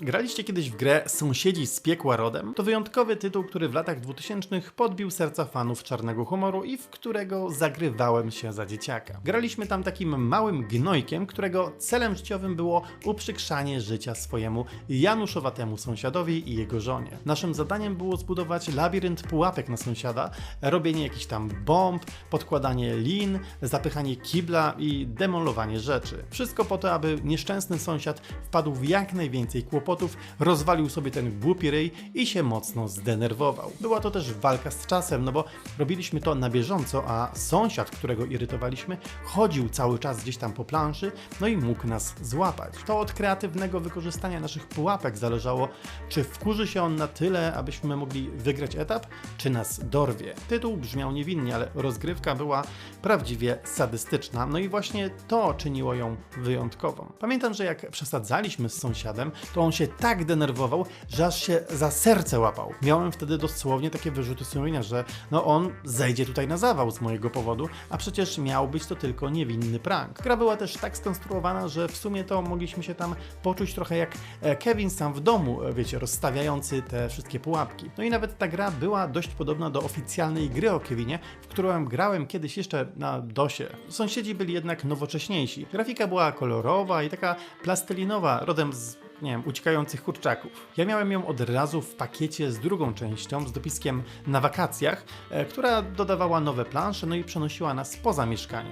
Graliście kiedyś w grę Sąsiedzi z piekła rodem? To wyjątkowy tytuł, który w latach 2000 podbił serca fanów czarnego humoru i w którego zagrywałem się za dzieciaka. Graliśmy tam takim małym gnojkiem, którego celem życiowym było uprzykrzanie życia swojemu januszowatemu sąsiadowi i jego żonie. Naszym zadaniem było zbudować labirynt pułapek na sąsiada, robienie jakichś tam bomb, podkładanie lin, zapychanie kibla i demolowanie rzeczy. Wszystko po to, aby nieszczęsny sąsiad wpadł w jak najwięcej kłopotów, rozwalił sobie ten głupi ryj i się mocno zdenerwował. Była to też walka z czasem, no bo robiliśmy to na bieżąco, a sąsiad, którego irytowaliśmy, chodził cały czas gdzieś tam po planszy, no i mógł nas złapać. To od kreatywnego wykorzystania naszych pułapek zależało, czy wkurzy się on na tyle, abyśmy mogli wygrać etap, czy nas dorwie. Tytuł brzmiał niewinnie, ale rozgrywka była prawdziwie sadystyczna, no i właśnie to czyniło ją wyjątkową. Pamiętam, że jak przesadzaliśmy z sąsiadem, to on się tak denerwował, że aż się za serce łapał. Miałem wtedy dosłownie takie wyrzuty sumienia, że no on zejdzie tutaj na zawał z mojego powodu, a przecież miał być to tylko niewinny prank. Gra była też tak skonstruowana, że w sumie to mogliśmy się tam poczuć trochę jak e, Kevin sam w domu, e, wiecie, rozstawiający te wszystkie pułapki. No i nawet ta gra była dość podobna do oficjalnej gry o Kevinie, w którą grałem kiedyś jeszcze na DOSie. Sąsiedzi byli jednak nowocześniejsi. Grafika była kolorowa i taka plastelinowa, rodem z nie wiem, uciekających kurczaków. Ja miałem ją od razu w pakiecie z drugą częścią, z dopiskiem na wakacjach, e, która dodawała nowe plansze, no i przenosiła nas poza mieszkanie.